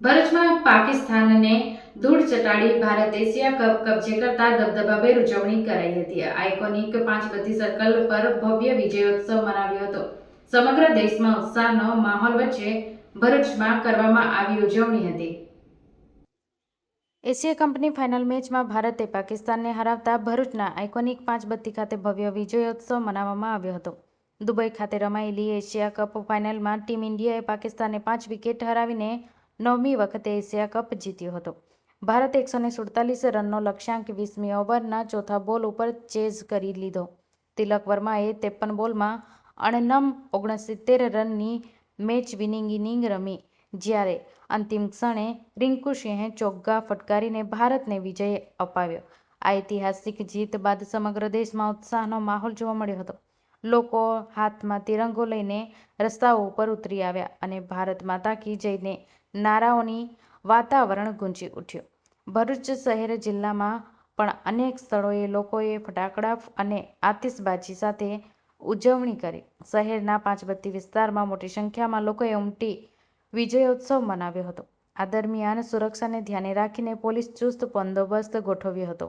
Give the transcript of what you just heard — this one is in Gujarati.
ભરૂચમાં પાકિસ્તાનને ધૂળ ચટાડી ભારત એશિયા કપ કબજે કરતા દબદબાભેર ઉજવણી કરાઈ હતી. આઇકોનિક પાંચબત્તી સર્કલ પર ભવ્ય વિજયોત્સવ મનાવ્યો હતો. સમગ્ર દેશમાં ઉત્સાહનો માહોલ વચ્ચે ભરૂચમાં કરવામાં આવી ઉજવણી હતી. એશિયા કંપની ફાઇનલ મેચમાં ભારતે પાકિસ્તાનને હરાવતા ભરૂચના આઇકોનિક પાંચબત્તી ખાતે ભવ્ય વિજયોત્સવ મનાવવામાં આવ્યો હતો. દુબઈ ખાતે રમાયેલી એશિયા કપ ફાઇનલમાં ટીમ ઇન્ડિયાએ પાકિસ્તાનને પાંચ વિકેટ હરાવીને નવમી વખતે એશિયા કપ જીત્યો હતો. ભારત એકસોને સુડતાલીસ રનનો લક્ષ્યાંક વીસમી ઓવરના ચોથા બોલ ઉપર ચેઝ કરી લીધો. તિલક વર્માએ ત્રેપન બોલમાં અણનમ ઓગણસિત્તેર રનની મેચ વિનિંગ ઇનિંગ રમી. જ્યારે અંતિમ ક્ષણે રિંકુ સિંહે ચોગ્ગા ફટકારીને ભારતને વિજય અપાવ્યો. આ ઐતિહાસિક જીત બાદ સમગ્ર દેશમાં ઉત્સાહનો માહોલ જોવા મળ્યો હતો. લોકો હાથમાં તિરંગો લઈને રસ્તાઓ ઉપર ઉતરી આવ્યા અને ભારત માતા કી જઈને નારાઓની વાતાવરણ ગુંજી ઉઠ્યું. ભરૂચ શહેર જિલ્લામાં પણ અનેક સ્થળોએ લોકોએ ફટાકડા અને આતિશબાજી સાથે ઉજવણી કરી. શહેરના પાંચબત્તી વિસ્તારમાં મોટી સંખ્યામાં લોકોએ ઉમટી વિજયોત્સવ મનાવ્યો હતો. આ દરમિયાન સુરક્ષાને ધ્યાને રાખીને પોલીસ ચુસ્ત બંદોબસ્ત ગોઠવ્યો હતો.